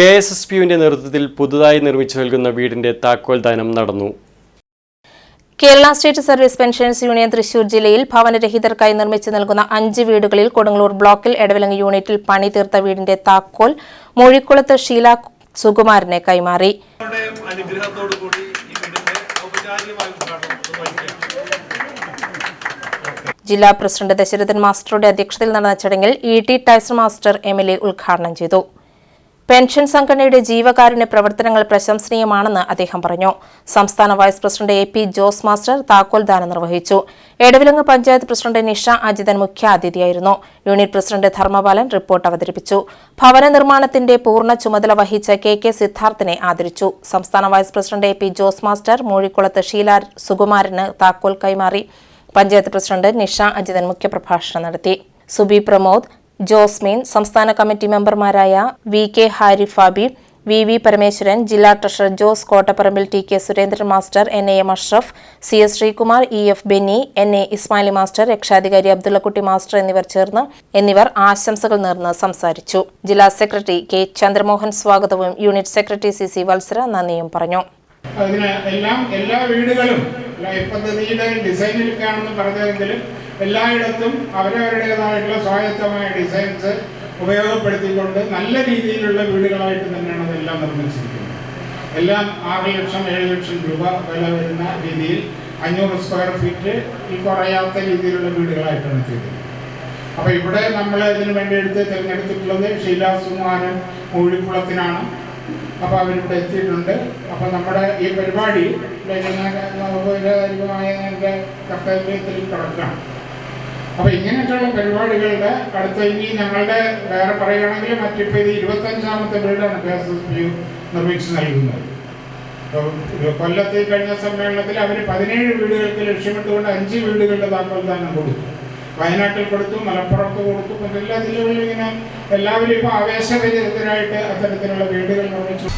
K S S പിയുവിന്റെ നേതൃത്വത്തിൽ പുതുതായി നിർമ്മിച്ചു നൽകുന്ന വീടിന്റെ താക്കോൽ ദാനം നടന്നു. Kerala state service pensions union Thrissur ജില്ലയിൽ ഭവനരഹിതർക്കായി നിർമ്മിച്ചു നൽകുന്ന അഞ്ച് വീടുകളിൽ കൊടുങ്ങല്ലൂർ ബ്ലോക്കിൽ എടവിലങ്ങ് യൂണിറ്റിൽ പണി തീർത്ത വീടിന്റെ താക്കോൽ മൊഴിക്കുളത്ത് ഷീല സുകുമാരനെ കൈമാറി. ജില്ലാ പ്രസിഡന്റ് ദശരഥൻ മാസ്റ്ററുടെ അധ്യക്ഷതയിൽ നടന്ന ചടങ്ങിൽ E T Tyson master M L A ഉദ്ഘാടനം ചെയ്തു. പെൻഷൻ സംഘടനയുടെ ജീവകാരുണ്യ പ്രവർത്തനങ്ങൾ പ്രശംസനീയമാണെന്ന് അദ്ദേഹം പറഞ്ഞു. സംസ്ഥാന vice president A P Jose master താക്കോൽദാനം നിർവഹിച്ചു. എടവിലങ്ങ് പഞ്ചായത്ത് പ്രസിഡന്റ് നിഷ അജിതൻ മുഖ്യാതിഥിയായിരുന്നു. യൂണിറ്റ് പ്രസിഡന്റ് ധർമ്മപാലൻ റിപ്പോർട്ട് അവതരിപ്പിച്ചു. ഭവന നിർമ്മാണത്തിന്റെ പൂർണ ചുമതല വഹിച്ച കെ കെ സിദ്ധാർത്ഥിനെ ആദരിച്ചു. സംസ്ഥാന vice president A P Jose master മൂഴിക്കുളത്ത് Sheela സുകുമാരന് താക്കോൽ കൈമാറി. പഞ്ചായത്ത് പ്രസിഡന്റ് നിഷ അജിതൻ മുഖ്യപ്രഭാഷണം നടത്തി. സുബി പ്രമോദ് ജോസ്മീൻ സംസ്ഥാന കമ്മിറ്റി മെമ്പർമാരായ V K Harif Habeeb V V Parameswaran ജില്ലാ treasurer Jose Kottaparambil T K Surendran master N A M Ashraf C S Sreekumar E F Benny N A Ismali master രക്ഷാധികാരി Abdullakutty master എന്നിവർ ചേർന്ന് എന്നിവർ ആശംസകൾ നേർന്ന് സംസാരിച്ചു. ജില്ലാ സെക്രട്ടറി കെ ചന്ദ്രമോഹൻ സ്വാഗതവും unit secretary C C Vatsara നന്ദിയും പറഞ്ഞു. എല്ലാം എല്ലാ വീടുകളും പദ്ധതിയുടെ ഡിസൈനിലൊക്കെയാണെന്ന് പറഞ്ഞതെങ്കിലും എല്ലായിടത്തും അവരവരുടേതായിട്ടുള്ള സ്വായത്തമായ ഡിസൈൻസ് ഉപയോഗപ്പെടുത്തിക്കൊണ്ട് നല്ല രീതിയിലുള്ള വീടുകളായിട്ട് തന്നെയാണ് അതെല്ലാം നിർമ്മിച്ചിരിക്കുന്നത്. എല്ലാം ആറ് ലക്ഷം ഏഴ് ലക്ഷം രൂപ വില വരുന്ന രീതിയിൽ അഞ്ഞൂറ് സ്ക്വയർ ഫീറ്റ് ഈ കുറയാത്ത രീതിയിലുള്ള വീടുകളായിട്ടാണ് ചെയ്തത് അപ്പോൾ ഇവിടെ നമ്മൾ ഇതിനു വേണ്ടി എടുത്ത് തിരഞ്ഞെടുത്തിട്ടുള്ളത് ഷീല സുമാരൻ മൂഴിക്കുളത്തിനാണ് അപ്പോൾ അവരിവിടെ എത്തിയിട്ടുണ്ട്. അപ്പോൾ നമ്മുടെ ഈ പരിപാടി ഔപചാരികമായ എന്റെ കർത്തവ്യത്തിൽ കിടക്കുകയാണ്. അപ്പോൾ ഇങ്ങനെയൊക്കെയുള്ള പരിപാടികളുടെ അടുത്ത ഇനി ഞങ്ങളുടെ വേറെ പറയുകയാണെങ്കിൽ മറ്റിപ്പോൾ ഇത് ഇരുപത്തഞ്ചാമത്തെ വീടാണ് കെ എസ് എസ് പി നിർമ്മിച്ച് നൽകുന്നത് കൊല്ലത്തിൽ കഴിഞ്ഞ സമ്മേളനത്തിൽ അവർ പതിനേഴ് വീടുകൾക്ക് ലക്ഷ്യമിട്ടുകൊണ്ട് അഞ്ച് വീടുകളുടെ താക്കോൽദാനം കൊടുത്തു. വയനാട്ടിൽ കൊടുത്തു മലപ്പുറത്ത് കൊടുത്തു എല്ലാ ജില്ലകളിലും ഇങ്ങനെ എല്ലാവരും ഇപ്പോൾ ആവേശഭരിതരായിട്ട് അത്തരത്തിലുള്ള വീടുകൾ നിർമ്മിച്ചു.